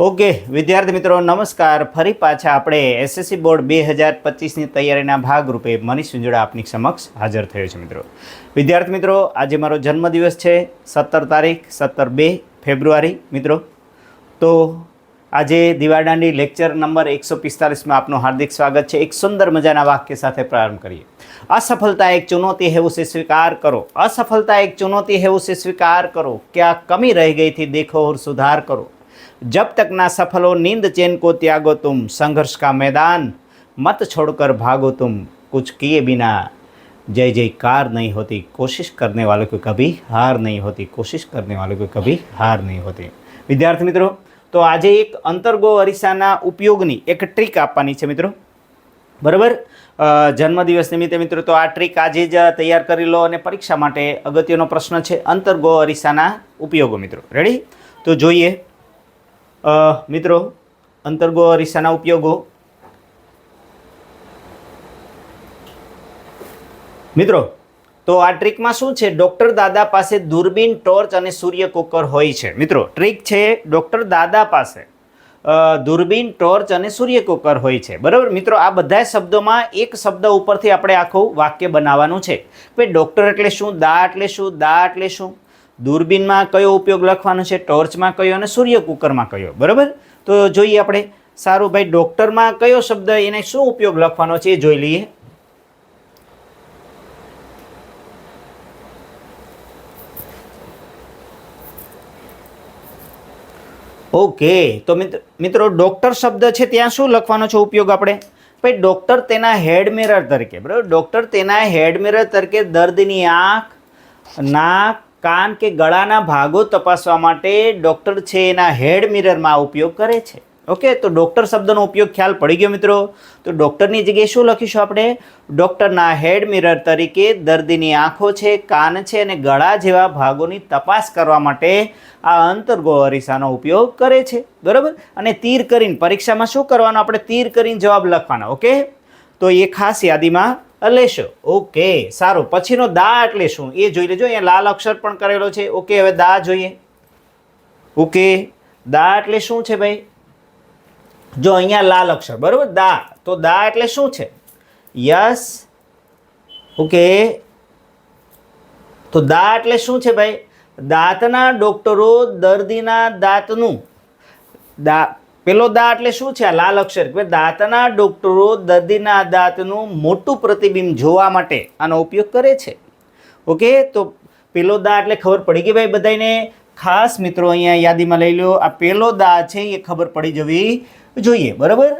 Okay, વિદ્યાર્થી મિત્રો, નમસ્કાર. ફરી પાછા આપણે એસએસસી બોર્ડ બે હજાર પચીસની તૈયારીના ભાગરૂપે મનીષ સુંજડા આપની સમક્ષ હાજર થયો છે મિત્રો. વિદ્યાર્થી મિત્રો, આજે મારો જન્મદિવસ છે, સત્તર તારીખ, સત્તર બે ફેબ્રુઆરી. મિત્રો, તો આજે દિવાળાની લેક્ચર નંબર એકસો પિસ્તાલીસમાં આપનું હાર્દિક સ્વાગત છે. એક સુંદર મજાના વાક્ય સાથે પ્રારંભ કરીએ. અસફળતા એક ચુનૌતી હે ઉસે સ્વીકાર કરો. અસફળતા એક ચુનૌતી હે ઉસે સ્વીકાર કરો. ક્યાં કમી રહી ગઈ થી દેખો સુધાર કરો. जब तक ना सफल हो नींद चैन को त्यागो तुम संघर्ष का मैदान मत छोड़कर भागो तुम कुछ किए बिना जय जयकार नहीं होती कोशिश करने वालों को कभी हार नहीं होती कोशिश करने वालों को कभी हार नहीं होती વિદ્યાર્થી મિત્રો તો આજે એક અંતર્ગો અરીસાના ઉપયોગની એક ટ્રીક આપવાની છે મિત્રો બરાબર અ, જન્મદિવસ નિમિત્તે મિત્રો તો આ ટ્રીક આજે જ તૈયાર કરી લો અને પરીક્ષા માટે અગત્યનો પ્રશ્ન છે અંતર્ગો અરીસાના ઉપયોગો મિત્રો રેડી તો જોઈએ અ, મિત્રો અંતર્ગો અરીસાના ઉપયોગો. મિત્રો, તો આ ટ્રીકમાં શું છે? ડૉક્ટર દાદા પાસે દૂરબીન ટોર્ચ અને સૂર્ય કુકર હોય છે. મિત્રો, ટ્રીક છે ડૉક્ટર દાદા પાસે દૂરબીન ટોર્ચ અને સૂર્ય કુકર હોય છે. બરાબર? મિત્રો, આ બધા શબ્દોમાં એક શબ્દ ઉપરથી આપણે આખું વાક્ય બનાવવાનું છે. ભાઈ ડૉક્ટર એટલે શું? દા એટલે શું? દા એટલે શું? દૂરબીનમાં કયો ઉપયોગ લખવાનો છે, ટોર્ચમાં કયો અને સૂર્ય કુકરમાં કયો? બરાબર? તો જોઈએ આપણે સારું ભાઈ ડૉક્ટરમાં કયો શબ્દ એને શું ઉપયોગ લખવાનો છે એ જોઈ લઈએ. ઓકે, તો મિત્ર મિત્રો, ડૉક્ટર શબ્દ છે ત્યાં શું લખવાનો છે ઉપયોગ આપણે? ભાઈ, ડૉક્ટર તેના હેડ મિરર તરીકે, બરાબર? ડૉક્ટર તેના હેડ મિરર તરીકે દર્દની આંખ, નાક કાન કે ગળાના ભાગો તપાસવા માટે ડૉક્ટર છે એના હેડ મિરરમાં ઉપયોગ કરે છે. ઓકે, તો ડૉક્ટર શબ્દનો ઉપયોગ ખ્યાલ પડી ગયો મિત્રો? તો ડૉક્ટરની જગ્યાએ શું લખીશું આપણે? ડૉક્ટરના હેડ મિરર તરીકે દર્દીની આંખો છે, કાન છે અને ગળા જેવા ભાગોની તપાસ કરવા માટે આ અંતર્ગો અરીસાનો ઉપયોગ કરે છે. બરાબર? અને તીર કરીને પરીક્ષામાં શું કરવાનું? આપણે તીર કરીને જવાબ લખવાના, ઓકે? તો એ ખાસ યાદીમાં લેશો. ઓકે, સારું. પછીનો દા એટલે શું એ જોઈ લેજો, અહીંયા લાલ અક્ષર પણ કરેલો છે. ઓકે, હવે દા જોઈએ. ઓકે દા એટલે શું છે ભાઈ? જો, અહીંયા લાલ અક્ષર. બરાબર? દા તો દા એટલે શું છે? યસ. ઓકે. તો દા એટલે શું છે ભાઈ? દાંતના ડોક્ટરો દર્દીના દાંતનું દા પેલો દા એટલે શું છે? આ લાલ અક્ષર. કે દાંતના ડોક્ટરો દર્દીના દાંતનું મોટું પ્રતિબિંબ જોવા માટે આનો ઉપયોગ કરે છે. ઓકે? તો પેલો દા એટલે ખબર પડી ગઈ ભાઈ બધાને ખાસ મિત્રો અહીંયા યાદીમાં લઈ લો આ પેલો દા છે એ ખબર પડી જવી જોઈએ. બરાબર?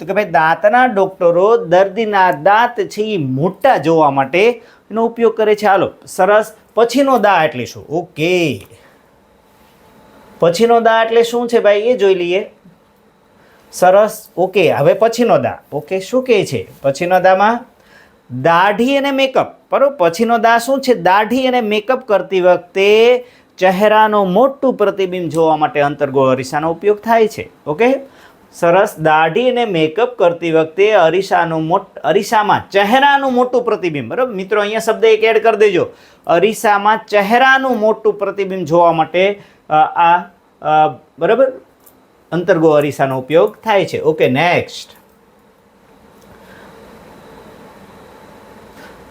તો કે ભાઈ, દાંતના ડોક્ટરો દર્દીના દાંત છે એ મોટા જોવા માટે એનો ઉપયોગ કરે છે. હાલો, સરસ. પછીનો દા એટલે શું? ઓકે. પછીનો દા એટલે શું છે ભાઈ? એ જોઈ લઈએ. સરસ. ઓકે, હવે પછીનો દા. ઓકે, શું કહે છે? પછીનો દામાં, દાઢી અને મેકઅપ બરાબર? પછીનો દા શું છે? દાઢી અને મેકઅપ કરતી વખતે ચહેરાનું મોટું પ્રતિબિંબ જોવા માટે અંતર્ગો અરીસાનો ઉપયોગ થાય છે. ઓકે? સરસ. દાઢી અને મેકઅપ કરતી વખતે અરીસાનું મોટ, અરીસામાં ચહેરાનું મોટું પ્રતિબિંબ. બરાબર? મિત્રો, અહીંયા શબ્દ એક એડ કરી દેજો. અરીસામાં ચહેરાનું મોટું પ્રતિબિંબ જોવા માટે આ બરાબર? અંતર્ગો અરીસાનો ઉપયોગ થાય છે. ઓકે નેક્સ્ટ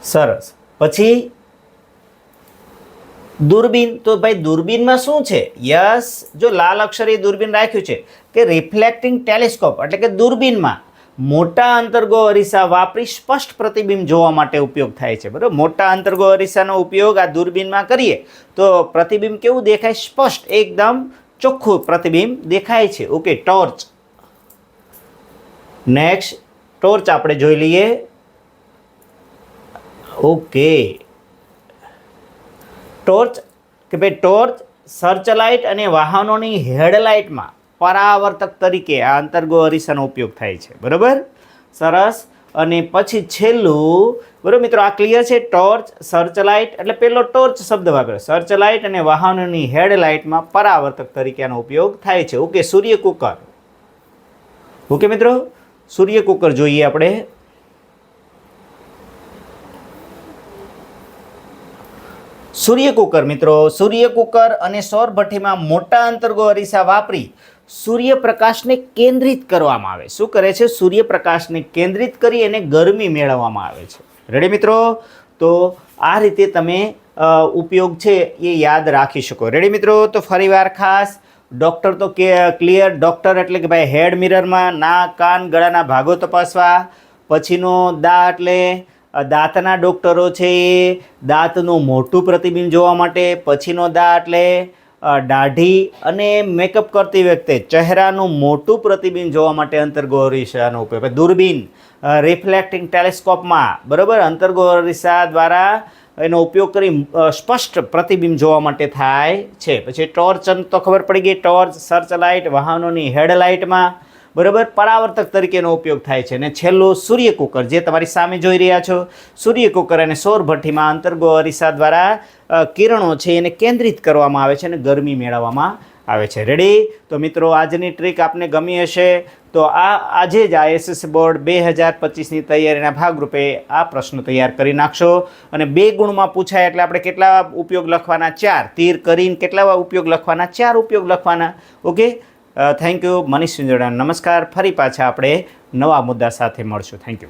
સરસ. પછી દૂરબીન, તો ભાઈ દૂરબીનમાં શું છે? યસ, જો લાલ અક્ષરે દૂરબીન રાખ્યું છે, કે રિફ્લેક્ટિંગ ટેલિસ્કોપ એટલે કે દૂરબીનમાં મોટા અંતર્ગો અરીસા વાપરી સ્પષ્ટ પ્રતિબિંબ જોવા માટે ઉપયોગ થાય છે. બરાબર? મોટા અંતર્ગો અરીસાનો ઉપયોગ આ દૂરબીનમાં કરીએ, તો પ્રતિબિંબ કેવું દેખાય? સ્પષ્ટ, એકદમ ચોખ્ખું પ્રતિબિંબ દેખાય છે. ઓકે ટોર્ચ નેક્સ્ટ ટોર્ચ આપણે જોઈ લઈએ. ઓકે ટોર્ચ કે ભાઈ ટોર્ચ સર્ચલાઇટ અને વાહનોની હેડલાઇટમાં પરાવર્તક તરીકે આ અંતર્ગો અરીસાનો ઉપયોગ થાય છે. બરાબર? સરસ. અને પછી છેલ્લું, બરાબર મિત્રો, આ ક્લિયર છે ટોર્ચ સર્ચલાઇટ એટલે પેલો ટોર્ચ શબ્દ વાપર્યો. સર્ચલાઇટ અને વાહનોની હેડલાઇટમાં પરાવર્તક તરીકેનો ઉપયોગ થાય છે. ઓકે સૂર્ય કુકર. ઓકે મિત્રો, સૂર્ય કુકર જોઈએ આપણે. સૂર્ય કુકર, મિત્રો, સૂર્ય કુકર અને સૌર ભઠ્ઠીમાં મોટા અંતર્ગો અરીસા વાપરી. સૂર્યપ્રકાશને કેન્દ્રિત કરવામાં આવે. શું કરે છે? સૂર્યપ્રકાશને કેન્દ્રિત કરી એને ગરમી મેળવવામાં આવે છે. રેડી મિત્રો? તો આ રીતે તમે ઉપયોગ છે એ યાદ રાખી શકો. રેડી મિત્રો? તો ફરીવાર ખાસ ડૉક્ટર તો કે ક્લિયર ડૉક્ટર એટલે કે ભાઈ હેડ મિરરમાં નાક કાન ગળાના ભાગો તપાસવા, પછીનો દા એટલે દાંતના ડૉક્ટરો છે એ, દાંતનું મોટું પ્રતિબિંબ જોવા માટે, પછીનો દા એટલે દાઢી અને મેકઅપ કરતી વખતે ચહેરાનું મોટું પ્રતિબિંબ જોવા માટે અંતર્ગોરીસાનો ઉપયોગ. દૂરબીન રિફ્લેક્ટિંગ ટેલિસ્કોપમાં બરાબર? અંતર્ગોરીસા દ્વારા એનો ઉપયોગ કરી સ્પષ્ટ પ્રતિબિંબ જોવા માટે થાય છે. પછી ટોર્ચ તો ખબર પડી ગઈ ટોર્ચ સર્ચ લાઇટ વાહનોની હેડલાઇટમાં બરાબર? પરાવર્તક તરીકેનો ઉપયોગ થાય છે. અને છેલ્લું સૂર્ય કુકર, જે તમારી સામે જોઈ રહ્યા છો, સૂર્ય કુકર અને સૌર ભઠ્ઠીમાં અંતર્ગો અરીસા દ્વારા કિરણો છે એને કેન્દ્રિત કરવામાં આવે છે અને ગરમી મેળવવામાં આવે છે. રેડી તો મિત્રો, આજની ટ્રીક આપને ગમી હશે. તો આ, આજે જ આ એસએસ બોર્ડ બે હજાર પચીસની તૈયારીના ભાગરૂપે આ પ્રશ્ન તૈયાર કરી નાખશો. અને બે ગુણમાં પૂછાય એટલે આપણે કેટલા ઉપયોગ લખવાના? ચાર. તીર કરીને કેટલા ઉપયોગ લખવાના? ચાર ઉપયોગ લખવાના. Okay thank you Manish Sinjoda નમસ્કાર ફરી પાછા આપણે નવા મુદ્દા સાથે મળશું. Thank you